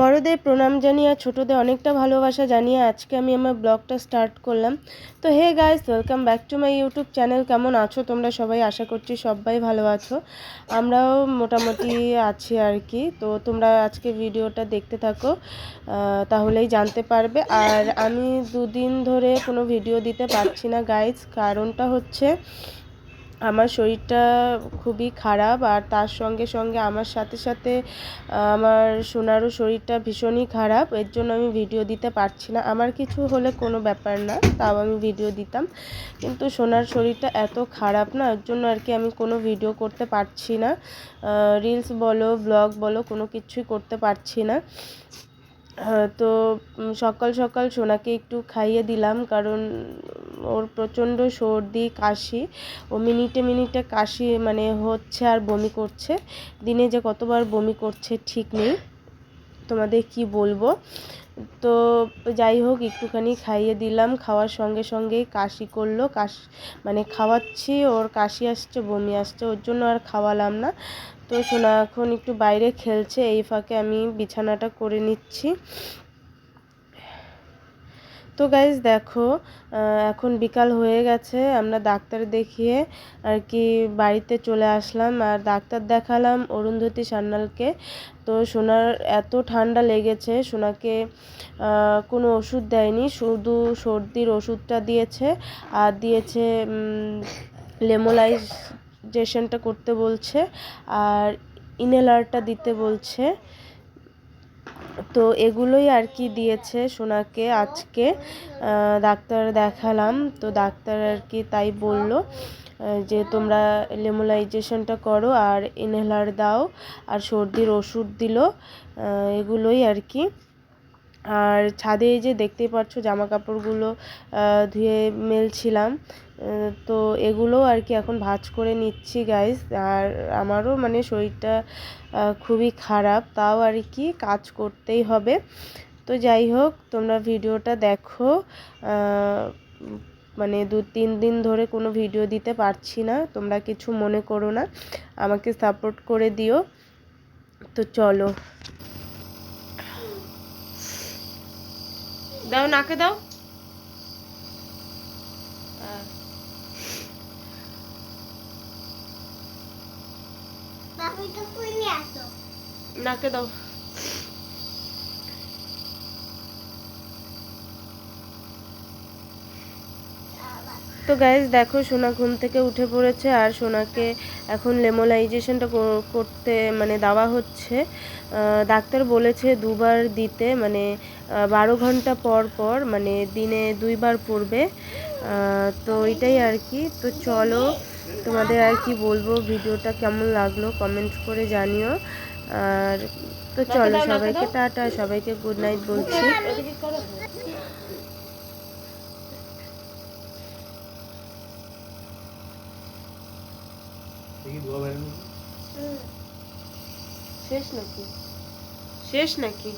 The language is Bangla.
বড়দের প্রণাম জানিয়ে আর ছোটোদের অনেকটা ভালোবাসা জানিয়ে আজকে আমি আমার ব্লগটা স্টার্ট করলাম। তো hey guys welcome back to my YouTube channel কেমন আছো তোমরা সবাই? আশা করছি সবাই ভালো আছো। আমরাও মোটামুটি আছি আর কি। তো তোমরা আজকে ভিডিওটা দেখতে থাকো তাহলেই জানতে পারবে। আর আমি দুদিন ধরে কোনো ভিডিও দিতে পারছি না গাইস। কারণটা হচ্ছে আমার শরীরটা খুবই খারাপ আর তার সঙ্গে সঙ্গে আমার সাথে সাথে আমার সোনারও শরীরটা ভীষণই খারাপ। এর জন্য আমি ভিডিও দিতে পারছি না। আমার কিছু হলে কোনো ব্যাপার না, তাও আমি ভিডিও দিতাম। কিন্তু সোনার শরীরটা এত খারাপ না, এর জন্য আর কি আমি কোনো ভিডিও করতে পারছি না। রিলস বলো ব্লগ বলো, কোনো কিছুই করতে পারছি না। তো সকাল সকাল সোনাকে একটু খাইয়ে দিলাম। কারণ ওর প্রচণ্ড সর্দি, কাশি। ও মিনিটে মিনিটে কাশি মানে হচ্ছে আর বমি করছে। দিনে যে কতবার বমি করছে ঠিক নেই। তোমাদের কি বলব? তো যাই হোক, একটুখানি খাইয়ে দিলাম। খাওয়ার সঙ্গে সঙ্গেই কাশি করল। কাশি মানে খাওয়াচ্ছি, ওর কাশি আসছে, বমি আসছে, ওর জন্য আর খাওয়ালাম না। তো সোনা এখন একটু বাইরে খেলছে। এই ফাঁকে আমি বিছানাটা করে নিচ্ছি। তো গাইজ দেখো এখন বিকাল হয়ে গেছে, আমরা ডাক্তার দেখিয়ে আর কি বাড়িতে চলে আসলাম আর ডাক্তার দেখালাম অরুন্ধতী সান্যালকে। তো সোনার এত ঠান্ডা লেগেছে, সোনাকে কোনো ওষুধ দেয়নি, শুধু সর্দির ওষুধটা দিয়েছে আর দিয়েছে লেমোলাইজেশনটা করতে বলছে আর ইনহেলারটা দিতে বলছে। তো এগুলোই আর কি দিয়েছে সোনাকে আজকে ডাক্তার দেখালাম। তো ডাক্তার আর কি তাই বলল যে তোমরা লেমোলাইজেশনটা করো আর ইনহেলার দাও আর সর্দির ওষুধ দিল এগুলোই আর কি। আর ছাদে যে দেখতেই পাচ্ছ জামা কাপড়গুলো ধুয়ে মেলছিলাম। তো এগুলো আর কি এখন ভাঁজ করে নিচ্ছি গাইস আর আমারও মানে শরীরটা খুবই খারাপ, তাও আর কি কাজ করতেই হবে। তো যাই হোক, তোমরা ভিডিওটা দেখো। মানে দু তিন দিন ধরে কোনো ভিডিও দিতে পারছি না, তোমরা কিছু মনে করো না। আমাকে সাপোর্ট করে দিও। তো চলো। দাও, নাকে দাও। তো গাইজ দেখো, সোনা ঘুম থেকে উঠে পড়েছে আর সোনাকে এখন লেমোলাইজেশনটা করতে মানে দেওয়া হচ্ছে। ডাক্তার বলেছে দুবার দিতে মানে বারো ঘণ্টা পর পর মানে দিনে দুইবার পড়বে। তো এটাই আর কি। তো চলো তোমাদের আর কি বলব? ভিডিওটা কেমন লাগল? কমেন্ট করে জানিও। আর তো চলো সবাইকে টাটা সবাইকে গুড নাইট বলছি। শেষ নাকি? শেষ নাকি?